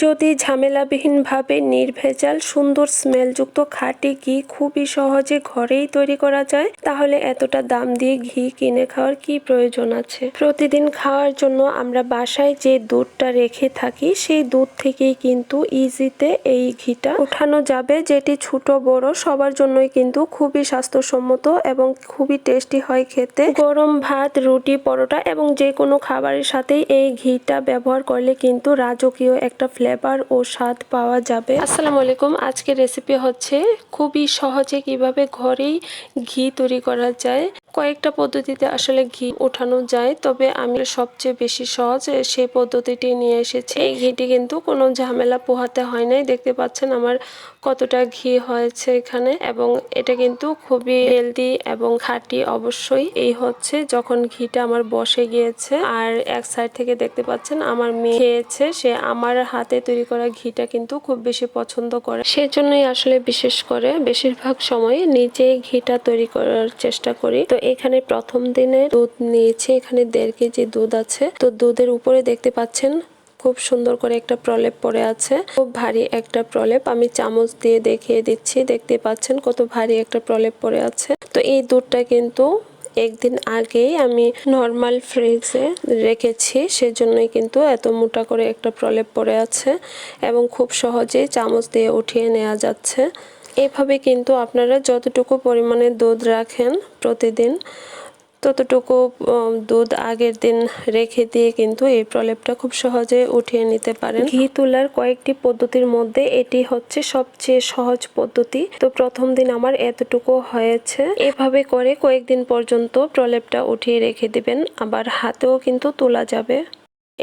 যদি ঝামেলাবিহীনভাবে নির্ভেজাল, সুন্দর স্মেলযুক্ত খাঁটি ঘি খুবই সহজে ঘরেই তৈরি করা যায়, তাহলে এতটা দাম দিয়ে ঘি কিনে খাওয়ার কি প্রয়োজন আছে? প্রতিদিন খাওয়ার জন্য আমরা বাসায় যে দুধটা রেখে থাকি, সেই দুধ থেকেই কিন্তু ইজিতে এই ঘিটা উঠানো যাবে, যেটি ছোট, বড়, সবার জন্যই কিন্তু খুবই স্বাস্থ্যসম্মত এবং খুবই টেস্টি হয় খেতে। গরম ভাত, রুটি, পরোটা এবং যে কোনো খাবারের সাথেই এই ঘিটা ব্যবহার করলে কিন্তু রাজকীয় একটা ফ্লেভার ও স্বাদ পাওয়া যাবে। আসসালামু আলাইকুম। আজকের রেসিপি হচ্ছে খুবই সহজে কীভাবে ঘরেই ঘি তৈরি করা যায়। কয়েকটা পদ্ধতিতে আসলে ঘি ওঠানো যায়, তবে আমি সবচেয়ে বেশি সহজ সেই পদ্ধতিটি নিয়ে এসেছি। এই ঘিটি কিন্তু কোনো ঝামেলা পোহাতে হয় নাই। দেখতে পাচ্ছেন আমার কতটা ঘি হয়েছে এখানে এবং এটা কিন্তু খুবই হেলদি এবং খাঁটি অবশ্যই। এই হচ্ছে যখন ঘিটা আমার বসে গিয়েছে আর এক সাইড থেকে দেখতে পাচ্ছেন আমার মেয়ে খেয়েছে, সে আমার হাতে তৈরি করা ঘিটা কিন্তু খুব বেশি পছন্দ করে। সেজন্যই আসলে বিশেষ করে বেশিরভাগ সময় নিজেই ঘিটা তৈরি করার চেষ্টা করি। তো এখানে প্রথম দিনে দুধ নিয়েছি, এখানে দেড় কেজি দুধ আছে। তো দুধের উপরে দেখতে পাচ্ছেন খুব সুন্দর করে একটা প্রলেপ পড়ে আছে। খুব ভারী একটা প্রলেপ। আমি চামচ দিয়ে দেখিয়ে দিচ্ছি। দেখতে পাচ্ছেন কত ভারী একটা প্রলেপ পড়ে আছে। তো এই দুধটা কিন্তু একদিন আগেই আমি নর্মাল ফ্রিজে রেখেছি। সেজন্যই কিন্তু এত মোটা করে একটা প্রলেপ পড়ে আছে এবং খুব সহজেই চামচ দিয়ে উঠিয়ে নেওয়া যাচ্ছে। এভাবে কিন্তু আপনারা যতটুকু পরিমাণে দুধ রাখেন প্রতিদিন ততটুকু দুধ আগের দিন রেখে দিয়ে কিন্তু এই প্রলেপটা খুব সহজে উঠিয়ে নিতে পারেন। ঘি তোলার কয়েকটি পদ্ধতির মধ্যে এটি হচ্ছে সবচেয়ে সহজ পদ্ধতি। তো প্রথম দিন আমার এতটুকু হয়েছে। এভাবে করে কয়েকদিন পর্যন্ত প্রলেপটা উঠিয়ে রেখে দিবেন। আবার হাতেও কিন্তু তোলা যাবে।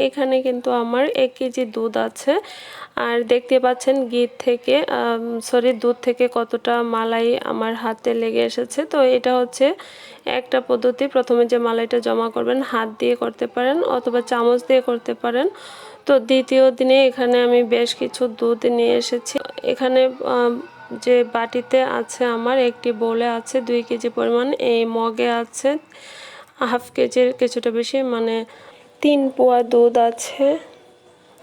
এখানে কিন্তু আমার এক কেজি দুধ আছে। আর দেখতে পাচ্ছেন ঘি থেকে সরি দুধ থেকে কতটা মালাই আমার হাতে লেগে এসেছে। তো এটা হচ্ছে একটা পদ্ধতি। প্রথমে যে মালাইটা জমা করবেন, হাত দিয়ে করতে পারেন অথবা চামচ দিয়ে করতে পারেন। তো দ্বিতীয় দিনে এখানে আমি বেশ কিছু দুধ নিয়ে এসেছি। এখানে যে বাটিতে আছে আমার একটি বোলে আছে দুই কেজি পরিমাণ। এই মগে আছে হাফ কেজির কিছুটা বেশি মানে তিন পোয়া দুধ আছে।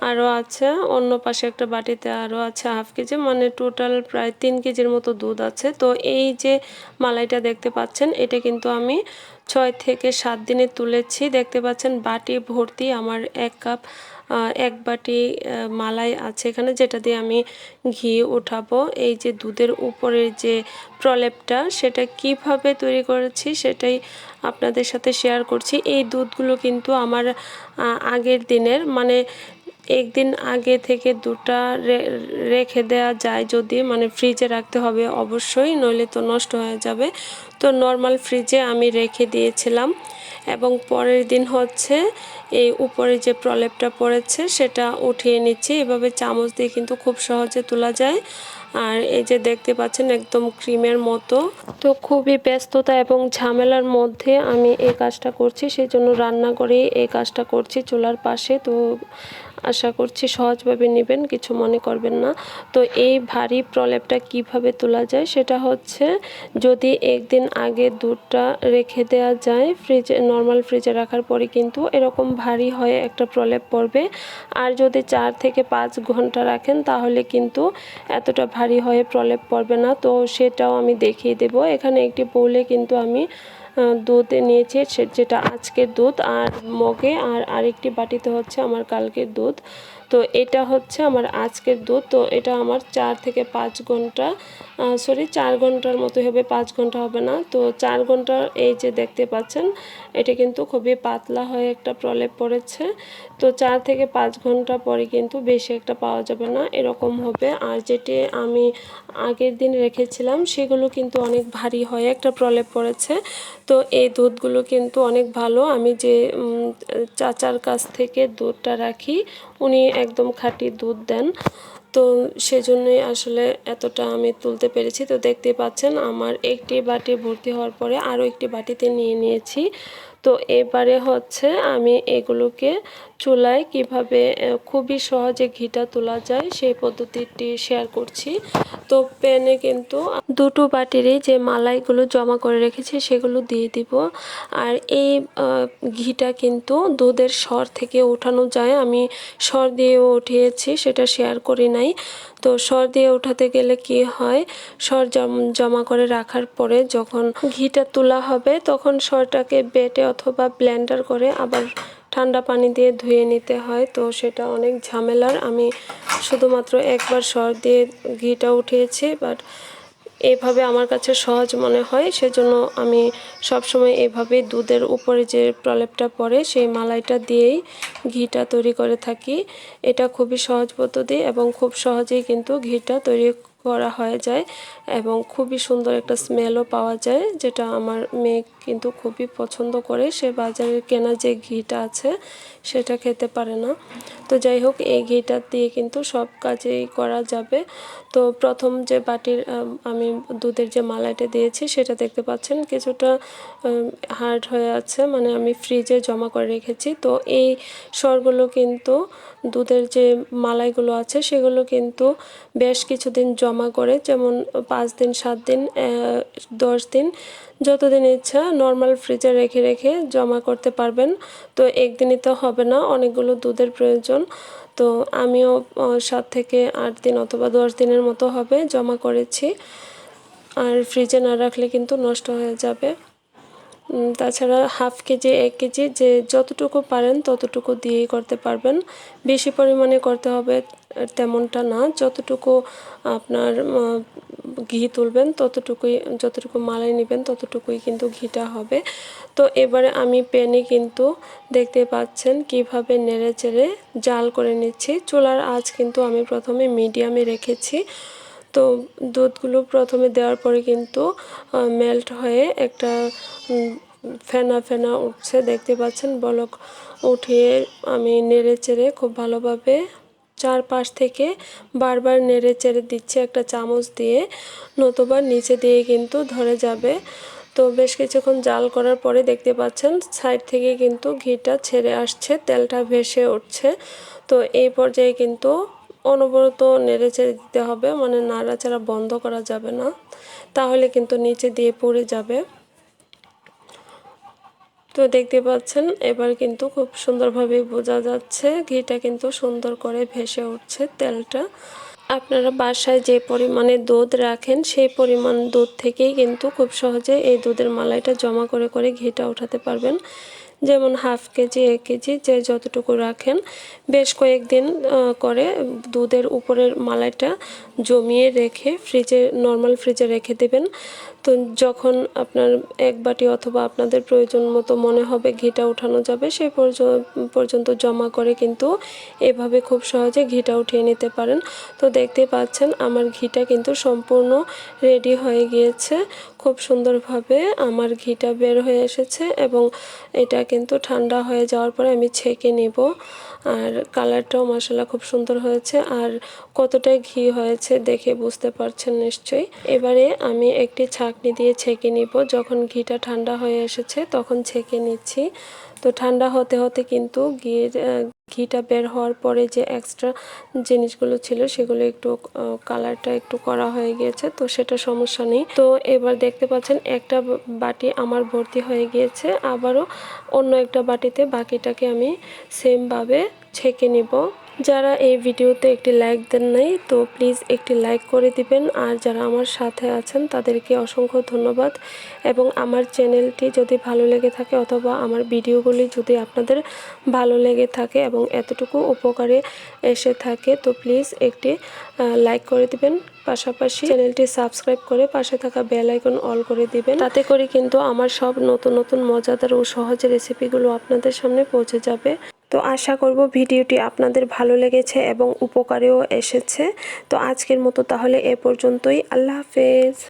আরও আছে। অন্য পাশে একটা বাটিতে আরও আছে হাফ কেজি মানে টোটাল প্রায় তিন কেজির মতো দুধ আছে। তো এই যে মালাইটা দেখতে পাচ্ছেন, এটা কিন্তু আমি ছয় থেকে সাত দিনে তুলেছি। দেখতে পাচ্ছেন, বাটি ভর্তি, আমার এক কাপ এক বাটি মালাই আছে এখানে, যেটা দিয়ে আমি ঘি উঠাবো। এই যে দুধের উপরের যে প্রলেপটা, সেটা কীভাবে তৈরি করেছি সেটাই আপনাদের সাথে শেয়ার করছি। এই দুধগুলো কিন্তু আমার আগের দিনের মানে একদিন আগে থেকে দুটা রেখে দেওয়া যায় যদি মানে ফ্রিজে রাখতে হবে অবশ্যই, নইলে তো নষ্ট হয়ে যাবে। তো নর্মাল ফ্রিজে আমি রেখে দিয়েছিলাম এবং পরের দিন হচ্ছে এই উপরে যে প্রলেপটা পড়েছে সেটা উঠিয়ে নিচ্ছি। এভাবে চামচ দিয়ে কিন্তু খুব সহজে তোলা যায়। আর এই যে দেখতে পাচ্ছেন একদম ক্রিমের মতো। তো খুবই ব্যস্ততা এবং ঝামেলার মধ্যে আমি এই কাজটা করছি সেই জন্য রান্না করেই এই কাজটা করছি চুলার পাশে। তো আশা করছি সহজভাবে নেবেন, কিছু মনে করবেন না। তো এই ভারী প্রলেপটা কীভাবে তোলা যায় সেটা হচ্ছে যদি একদিন আগে দুধটা রেখে দেওয়া যায় ফ্রিজে নর্মাল ফ্রিজে রাখার পরে কিন্তু এরকম ভারী হয়ে একটা প্রলেপ পড়বে। আর যদি চার থেকে পাঁচ ঘণ্টা রাখেন তাহলে কিন্তু এতটা ভারী হয়ে প্রলেপ পড়বে না। তো সেটাও আমি দেখিয়ে দেব। এখানে একটি বলে কিন্তু আমি দুধ নিয়েছি যেটা আজকের দুধ আর মগে আর আরেকটি বাটিতে হচ্ছে আমার কালকের দুধ। তো এটা হচ্ছে আমার আজকের দুধ, তো এটা আমার চার থেকে পাঁচ ঘণ্টা সরি চার ঘণ্টার মতো হবে, পাঁচ ঘণ্টা হবে না। তো চার ঘণ্টার এই যে দেখতে পাচ্ছেন, এটা কিন্তু খুবই পাতলা হয়ে একটা প্রলেপ পড়েছে। তো চার থেকে পাঁচ ঘণ্টা পরে কিন্তু বেশি একটা পাওয়া যাবে না, এরকম হবে। আর যেটি আমি আগের দিন রেখেছিলাম, সেগুলো কিন্তু অনেক ভারী হয়ে একটা প্রলেপ পড়েছে। তো এই দুধগুলো কিন্তু অনেক ভালো। আমি যে চাচার কাছ থেকে দুধটা রাখি উনি একদম খাঁটি দুধ দেন। তো সেজন্যই আসলে এতটা আমি তুলতে পেরেছি। তো দেখতে পাচ্ছেন, আমার একটি বাটি ভর্তি হওয়ার পরে আরও একটি বাটিতে নিয়ে নিয়েছি। তো এবারে হচ্ছে আমি এগুলোকে চুলায় কীভাবে খুবই সহজে ঘিটা তোলা যায় সেই পদ্ধতিটি শেয়ার করছি। তো প্যানে কিন্তু দুটো বাটিরই যে মালাইগুলো জমা করে রেখেছি সেগুলো দিয়ে দিব। আর এই ঘিটা কিন্তু দুধের স্বর থেকে ওঠানো যায়। আমি স্বর দিয়েও উঠিয়েছি, সেটা শেয়ার করি নাই। তো সর দিয়ে উঠাতে গেলে কি হয়? সর জম- করে রাখার পরে যখন ঘিটা তোলা হবে, তখন সরটাকে বেটে অথবা ব্ল্যান্ডার করে আবার ঠান্ডা পানি দিয়ে ধুয়ে নিতে হয়। তো সেটা অনেক ঝামেলার। আমি শুধুমাত্র একবার সর দিয়ে ঘিটা উঠিয়েছি বাট এইভাবে আমার কাছে সহজ মনে হয়, সেজন্য আমি সবসময় এভাবে দুধের উপরে যে প্রলেপটা পড়ে সেই মালাইটা দিয়েই ঘিটা তৈরি করে থাকি। এটা খুবই সহজ পদ্ধতি এবং খুব সহজেই কিন্তু ঘিটা তৈরি করা হয়ে যায় এবং খুবই সুন্দর একটা স্মেলও পাওয়া যায়, যেটা আমার মেয়ে কিন্তু খুবই পছন্দ করে। সে বাজারে কেনা যে ঘিটা আছে, সেটা খেতে পারে না। তো যাই হোক, এই ঘিটা দিয়ে কিন্তু সব কাজেই করা যাবে। তো প্রথম যে বাটির, আমি দুধের যে মালাইটা দিয়েছি, সেটা দেখতে পাচ্ছেন কিছুটা হার্ড হয়ে আছে মানে আমি ফ্রিজে জমা করে রেখেছি। তো এই স্বরগুলো কিন্তু দুধের যে মালাইগুলো আছে, সেগুলো কিন্তু বেশ কিছুদিন জমা করে, যেমন পাঁচ দিন, সাত দিন দশ দিন, যতদিন ইচ্ছা নর্মাল ফ্রিজে রেখে রেখে জমা করতে পারবেন। তো একদিনই তো হবে না, অনেকগুলো দুধের প্রয়োজন। তো আমিও সাত থেকে আট দিন অথবা দশ দিনের মতো হবে জমা করেছি। আর ফ্রিজে না রাখলে কিন্তু নষ্ট হয়ে যাবে। তাছাড়া হাফ কেজি, এক কেজি, যে যতটুকু পারেন ততটুকু দিয়েই করতে পারবেন। বেশি পরিমাণে করতে হবে তেমনটা না। যতটুকু আপনার ঘি তুলবেন ততটুকুই, যতটুকু মালাই নেবেন ততটুকুই কিন্তু ঘিটা হবে। তো এবারে আমি প্যানে কিন্তু দেখতে পাচ্ছেন কীভাবে নেড়ে চেড়ে জাল করে নিচ্ছি। চুলার আঁচ কিন্তু আমি প্রথমে মিডিয়ামে রেখেছি। তো দুধগুলো প্রথমে দেওয়ার পরে কিন্তু মেল্ট হয়ে একটা ফেনা ফেনা উঠছে, দেখতে পাচ্ছেন? বলক উঠিয়ে আমি নেড়ে চেড়ে খুব ভালোভাবে চারপাশ থেকে বারবার নেড়ে চেড়ে দিচ্ছি একটা চামচ দিয়ে, নতুবা নিচে দিয়ে কিন্তু ধরে যাবে। তো বেশ কিছুক্ষণ জাল করার পরে দেখতে পাচ্ছেন, সাইড থেকে কিন্তু ঘিটা ছেড়ে আসছে, তেলটা ভেসে উঠছে। তো এই পর্যায়ে কিন্তু অনবরত নেড়ে চেড়ে দিতে হবে মানে নাড়াচাড়া বন্ধ করা যাবে না, তাহলে কিন্তু নিচে দিয়ে পড়ে যাবে। তো দেখতে পাচ্ছেন, এবার কিন্তু খুব সুন্দরভাবে বোঝা যাচ্ছে, ঘিটা কিন্তু সুন্দর করে ভেসে উঠছে তেলটা। আপনারা বাসায় যে পরিমাণে দুধ রাখেন, সেই পরিমাণ দুধ থেকেই কিন্তু খুব সহজে এই দুধের মালাইটা জমা করে করে ঘিটা উঠাতে পারবেন। যেমন হাফ কেজি, এক কেজি, যে যতটুকু রাখেন। বেশ কয়েকদিন করে দুধের উপরের মালাইটা জমিয়ে রেখে ফ্রিজে নর্মাল ফ্রিজে রেখে দেবেন। তো যখন আপনার এক বাটি অথবা আপনাদের প্রয়োজন মতো মনে হবে ঘিটা উঠানো যাবে সেই পর্য- পর্যন্ত জমা করে কিন্তু এভাবে খুব সহজে ঘিটা উঠিয়ে নিতে পারেন। তো দেখতে পাচ্ছেন আমার ঘিটা কিন্তু সম্পূর্ণ রেডি হয়ে গিয়েছে। খুব সুন্দরভাবে আমার ঘিটা বের হয়ে এসেছে এবং এটা কিন্তু ঠান্ডা হয়ে যাওয়ার পরে আমি ছেঁকে নিব। আর কালারটাও মশলা খুব সুন্দর হয়েছে। আর কতটা ঘি হয়েছে দেখে বুঝতে পারছেন নিশ্চয়ই। এবারে আমি একটি ছাঁকনি দিয়ে ছেঁকে নিব। যখন ঘিটা ঠান্ডা হয়ে এসেছে তখন ছেঁকে নিচ্ছি। তো ঠান্ডা হতে হতে কিন্তু ঘির ঘিটা বের হওয়ার পরে যে এক্সট্রা জিনিসগুলো ছিল সেগুলো একটু কালারটা একটু করা হয়ে গিয়েছে, তো সেটা সমস্যা নেই। তো এবার দেখতে পাচ্ছেন একটা বাটি আমার ভর্তি হয়ে গিয়েছে, আবারও অন্য একটা বাটিতে বাকিটাকে আমি সেমভাবে ছেঁকে নিব। যারা এই ভিডিওতে একটি লাইক দেন নাই, তো প্লিজ একটি লাইক করে দিবেন। আর যারা আমার সাথে আছেন, তাদেরকে অসংখ্য ধন্যবাদ। এবং আমার চ্যানেলটি যদি ভালো লেগে থাকে, অথবা আমার ভিডিওগুলি যদি আপনাদের ভালো লেগে থাকে এবং এতটুকু উপকারে এসে থাকে, তো প্লিজ একটি লাইক করে দিবেন। পাশাপাশি চ্যানেলটি সাবস্ক্রাইব করে পাশে থাকা বেল আইকন অল করে দিবেন। তাতে করে কিন্তু আমার সব নতুন নতুন, মজাদার ও সহজ রেসিপিগুলো আপনাদের সামনে পৌঁছে যাবে। তো আশা করব ভিডিওটি আপনাদের ভালো লেগেছে এবং উপকারেও এসেছে। তো আজকের মতো তাহলে এ পর্যন্তই। আল্লাহ হাফেজ।